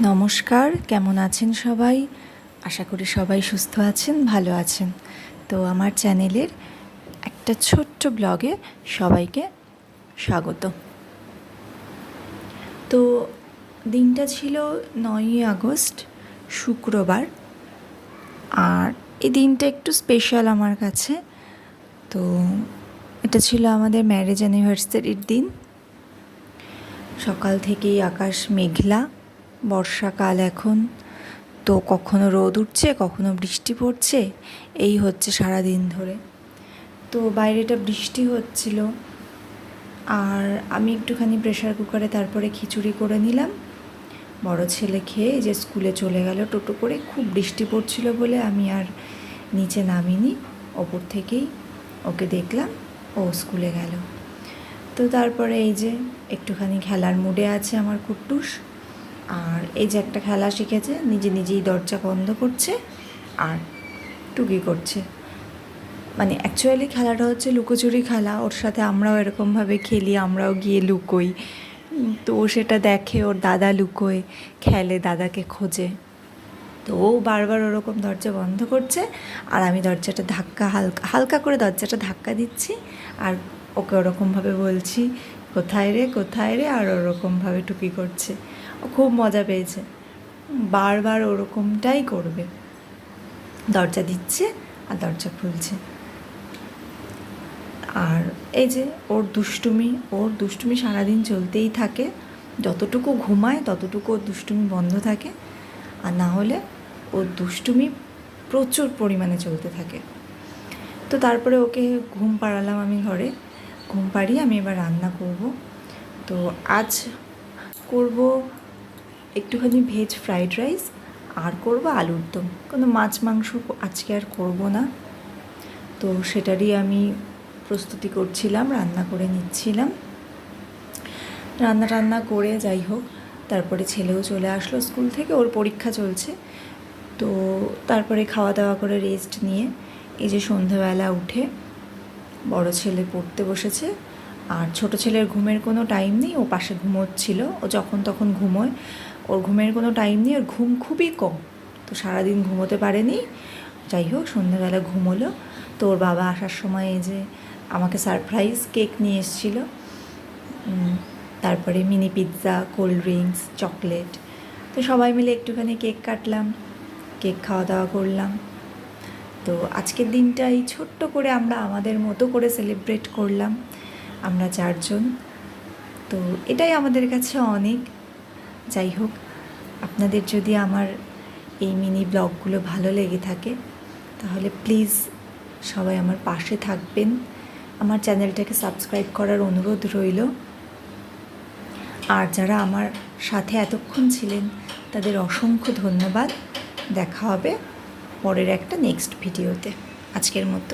নমস্কার, কেমন আছেন সবাই? আশা করি সবাই সুস্থ আছেন, ভালো আছেন। তো আমার চ্যানেলের একটা ছোট্ট ব্লগে সবাইকে স্বাগত। তো দিনটা ছিল নয়ই আগস্ট, শুক্রবার। আর এই দিনটা একটু স্পেশাল আমার কাছে। তো এটা ছিল আমাদের ম্যারেজ অ্যানিভার্সারির দিন। সকাল থেকেই আকাশ মেঘলা। বর্ষাকাল এখন। তো কখনো রোদ উঠছে, কখনো বৃষ্টি পড়ছে, এই হচ্ছে সারা দিন ধরে। তো বাইরেটা বৃষ্টি হচ্ছিল। আর আমি একটুখানি প্রেশার কুকারে তারপরে খিচুড়ি করে নিলাম। বড় ছেলে খেয়ে যে স্কুলে চলে গেল, টোটো করে খুব বৃষ্টি পড়ছিল বলে আমি আর নিচে নামিনি, ওপর থেকেই ওকে দেখলাম, ও স্কুলে গেল। তো তারপরে এই যে একটুখানি খেলার মুডে আছে আমার কুট্টুস। আর এই যে একটা খেলা শিখেছে, নিজে নিজেই দরজা বন্ধ করছে আর টুকি করছে। মানে অ্যাকচুয়ালি খেলাটা হচ্ছে লুকোচুরি খেলা, ওর সাথে আমরাও এরকমভাবে খেলি, আমরাও গিয়ে লুকোই। তো ও সেটা দেখে, ওর দাদা লুকোয়, খেলে, দাদাকে খোঁজে। তো ও বারবার ওরকম দরজা বন্ধ করছে আর আমি দরজাটা ধাক্কা, হালকা হালকা করে দরজাটা ধাক্কা দিচ্ছি আর ওকে ওরকমভাবে বলছি, কোথায় রে কোথায় রে? আর ওরকমভাবে টুকি করছে। খুব মজা পেয়েছে। বারবার ওরকমটাই করবে। দরজা দিচ্ছে আর দরজা খুলছে। আর এই যে ওর দুষ্টুমি ওর দুষ্টুমি সারাদিন চলতেই থাকে। যতটুকু ঘুমায়, ততটুকু ওর দুষ্টুমি বন্ধ থাকে। আর না হলে ওর দুষ্টুমি প্রচুর পরিমাণে চলতে থাকে। তো তারপরে ওকে ঘুম পাড়ালাম আমি ঘরে। ঘুম পাড়িয়ে আমি এবার রান্না করব। তো আজ করব একটুখানি ভেজ ফ্রাইড রাইস আর করব আলুর দম। কোনো মাছ, মাংস আজকে আর করব না। তো সেটারই আমি প্রস্তুতি করছিলাম, রান্না করে নিচ্ছিলাম। রান্না টান্না করে যাই হোক, তারপরে ছেলেও চলে আসলো স্কুল থেকে, ওর পরীক্ষা চলছে। তো তারপরে খাওয়া দাওয়া করে রেস্ট নিয়ে এই যে সন্ধ্যাবেলা উঠে বড় ছেলে পড়তে বসেছে। আর ছোট ছেলের ঘুমের কোনো টাইম নেই, ও পাশে ঘুমোচ্ছিল, ও যখন তখন ঘুমোয়। ওর ঘুমের কোনো টাইম নেই, ওর ঘুম খুবই কম। তো সারাদিন ঘুমোতে পারেনি। যাই হোক, সন্ধ্যাবেলা ঘুমোলো। তো ওর বাবা আসার সময় এই যে আমাকে সারপ্রাইজ কেক নিয়ে এসেছিল। তারপরে mini pizza cold drinks chocolate তো সবাই মিলে একটুখানি কেক কাটলাম কেক খাওয়া দাওয়া করলাম। তো আজকের দিনটা এই ছোট্ট করে আমরা আমাদের মতো করে সেলিব্রেট করলাম। আমরা চারজন। তো এটাই আমাদের কাছে অনেক। যাই হোক, আপনাদের যদি আমার এই মিনি ব্লগগুলো ভালো লেগে থাকে, তাহলে প্লিজ সবাই আমার পাশে থাকবেন। আমার চ্যানেলটাকে সাবস্ক্রাইব করার অনুরোধ রইল। আর যারা আমার সাথে এতক্ষণ ছিলেন, তাদের অসংখ্য ধন্যবাদ। দেখা হবে পরের একটা নেক্সট ভিডিওতে আজকের মতো।